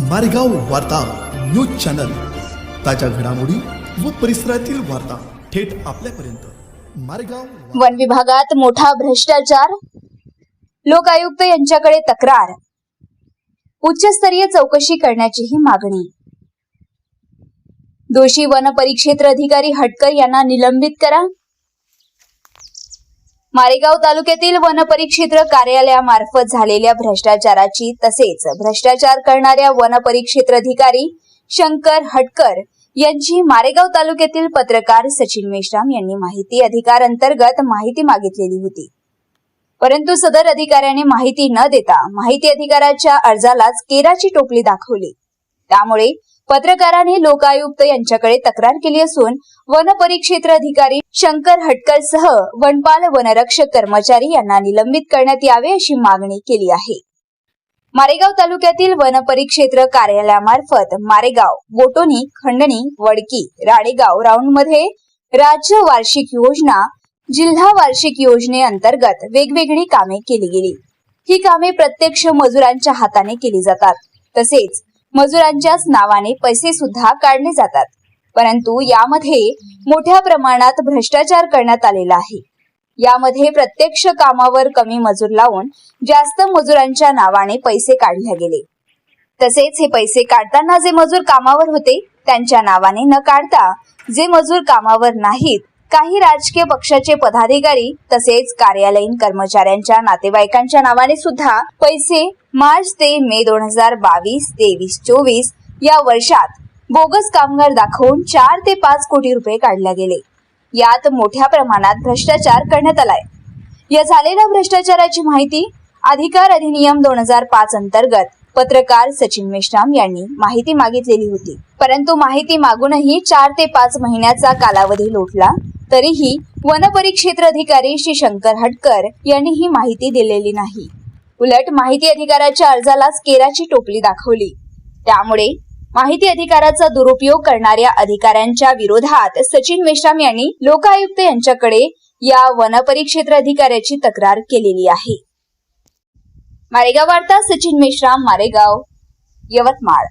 मारेगाव वार्ता news channel. ताज्या घडामोडी व परिसरातील वार्ता थेट आपल्यापर्यंत. मारेगाव वन विभागात मोठा भ्रष्टाचार. लोकायुक्त यांच्याकडे तक्रार. उच्चस्तरीय चौकशी करण्याचीही मागणी. दोषी वन परिक्षेत्र अधिकारी हटकर यांना निलंबित करा. मारेगाव तालुक्यातील वन परिक्षेत्र कार्यालयामार्फत झालेल्या भ्रष्टाचाराची तसेच भ्रष्टाचार करणाऱ्या वन परिक्षेत्र अधिकारी शंकर हटकर यांची मारेगाव तालुक्यातील पत्रकार सचिन मेश्राम यांनी माहिती अधिकार अंतर्गत माहिती मागितलेली होती. परंतु सदर अधिकाऱ्याने माहिती न देता माहिती अधिकाराच्या अर्जालाच केराची टोपली दाखवली. त्यामुळे पत्रकाराने लोकायुक्त यांच्याकडे तक्रार केली असून वन परिक्षेत्र अधिकारी शंकर हटकर सह वनपाल वनरक्षक कर्मचारी यांना निलंबित करण्यात यावे अशी मागणी केली आहे. मारेगाव तालुक्यातील वन परिक्षेत्र कार्यालयामार्फत मारेगाव बोटोनी खंडणी वडकी राडेगाव राऊंडमध्ये राज्य वार्षिक योजना जिल्हा वार्षिक योजनेअंतर्गत वेगवेगळी कामे केली गेली. ही कामे प्रत्यक्ष मजुरांच्या हाताने केली जातात. तसेच मजुरांच्याच नावाने पैसे सुद्धा काढले जातात. परंतु यामध्ये मोठ्या प्रमाणात भ्रष्टाचार करण्यात आलेला आहे. यामध्ये प्रत्यक्ष कामावर कमी मजूर लावून जास्त मजुरांच्या नावाने पैसे काढले गेले. तसेच हे पैसे काढताना जे मजूर कामावर होते त्यांच्या नावाने न काढता जे मजूर कामावर नाहीत काही राजकीय पक्षाचे पदाधिकारी तसेच कार्यालयीन कर्मचाऱ्यांच्या नातेवाईकांच्या नावाने सुद्धा पैसे मार्च ते मे दोन हजार बावीस तेवीस चोवीस या वर्षात बोगस कामगार दाखवून चार ते पाच कोटी रुपये काढले गेले. यात मोठ्या प्रमाणात भ्रष्टाचार करण्यात आलाय. या झालेल्या भ्रष्टाचाराची माहिती अधिकार अधिनियम दोन हजार पाच अंतर्गत पत्रकार सचिन मेश्राम यांनी माहिती मागितलेली होती. परंतु माहिती मागूनही चार ते पाच महिन्याचा कालावधी लोटला तरीही वनपरिक्षेत्र अधिकारी श्री शंकर हटकर यांनी ही माहिती दिलेली नाही. उलट माहिती अधिकाराच्या अर्जालाच केराची टोपली दाखवली. त्यामुळे माहिती अधिकाराचा दुरुपयोग करणाऱ्या अधिकाऱ्यांच्या विरोधात सचिन मेश्राम यांनी लोकायुक्त यांच्याकडे या वनपरिक्षेत्र अधिकाऱ्याची तक्रार केलेली आहे. मारेगाव वार्ता सचिन मेश्राम मारेगाव यवतमाळ.